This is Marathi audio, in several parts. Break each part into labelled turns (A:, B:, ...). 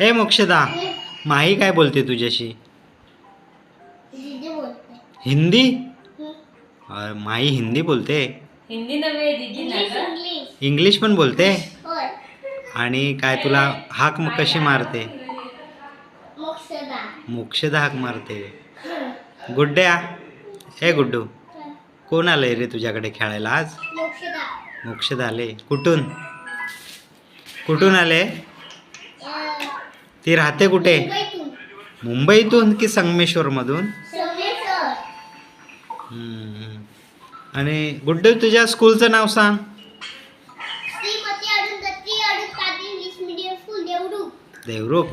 A: हे मोक्षदा माही काय बोलते तुझ्याशी? हिंदी?
B: हं.
A: माही हिंदी बोलते?
C: हिंदी नव्हे
B: इंग्लिश
A: पण बोलते? आणि काय तुला हाक मग कशी मारते?
B: मोक्षदा.
A: मोक्षदा हाक मारते. गुड्ड्या हे गुड्डू कोण आलंय रे तुझ्याकडे खेळायला आज?
B: मोक्षदा.
A: मोक्षदा आले. कुठून? कुठून आले? ती राहते कुठे?
B: मुंबईतून.
A: की संगमेश्वरमधून. आणि गुड्डू तुझ्या स्कूलचं नाव सांग. देवरुख.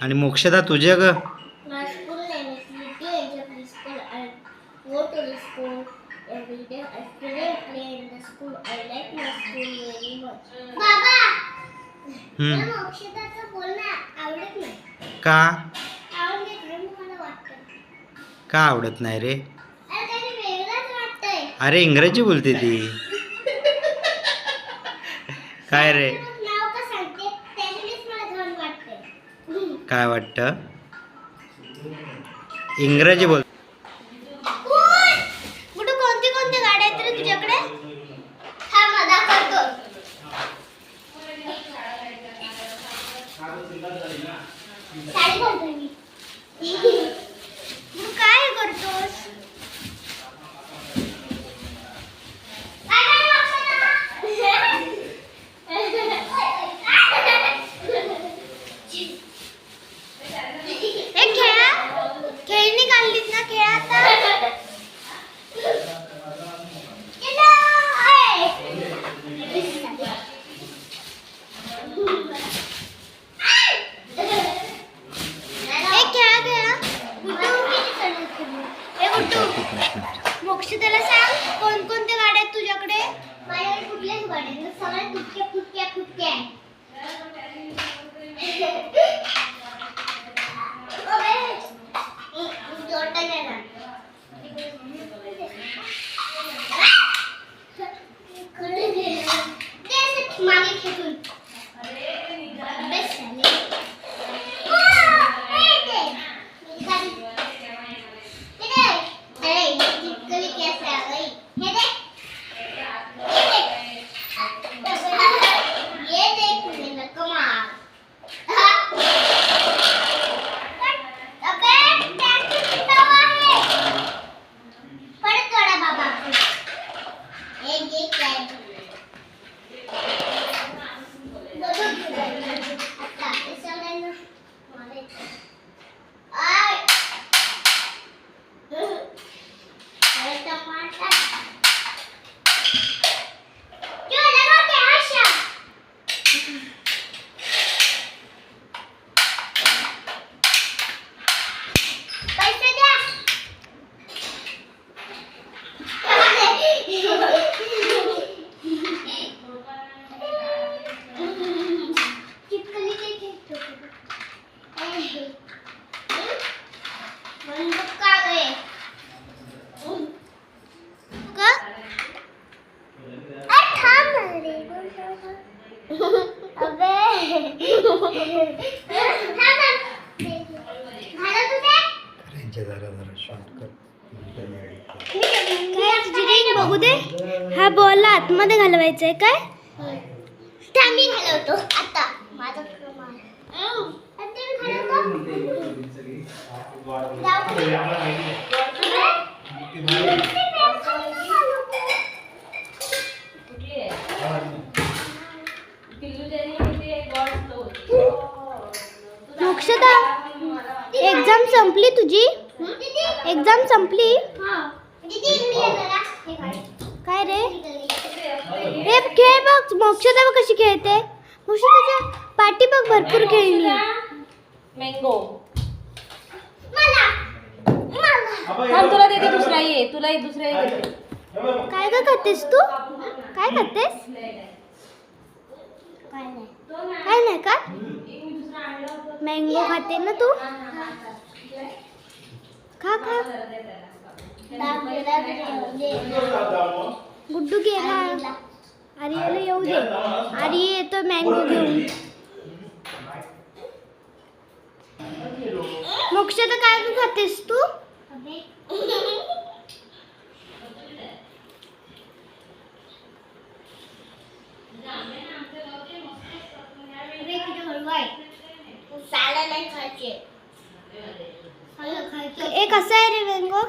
A: आणि मोक्षदा तुझं ग? का? का आवडत नाही रे?
B: अरे
A: इंग्रजी बोलते ती. काय रे? काय वाटतं? इंग्रजी बोल
B: कुठं कोणती कोणती गाड्या आहेत रे तुझ्याकडे? हा मजा करतो साडी घालतो मी. Thank you. बघू दे. हा बॉल आतमध्ये घालवायचा आहे काय मी घालवतो. आता. माझा क्रमांक आता मी घालवतो जाऊ दे.
C: कुठली आहे पिल्लू जरी म्हणते एक बॉल तो
B: मोक्षदा एक्झाम संपली तुझी? एक्झाम संपली? काय रे? हे खेळ बघ मोक्षदा बघ कशी खेळते. मोक्षदाच्या पाठी बघ भरपूर.
C: मँगो थांब तुला देते दुसरा ये तुला दुसरा ये देते.
B: काय ग खातेस तू? काय खातेस? काय नाही. काय नाही का? मँगो खाते ना तू? खा खा. गुड्डू गेला. अरे येऊ दे. आर्य येतो मँगो घेऊन. मोक्षाचं काय खातेस तू? Right. नाही खायचे. कसं आहे रे मँगो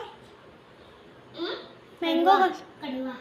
B: मँगो कडवा.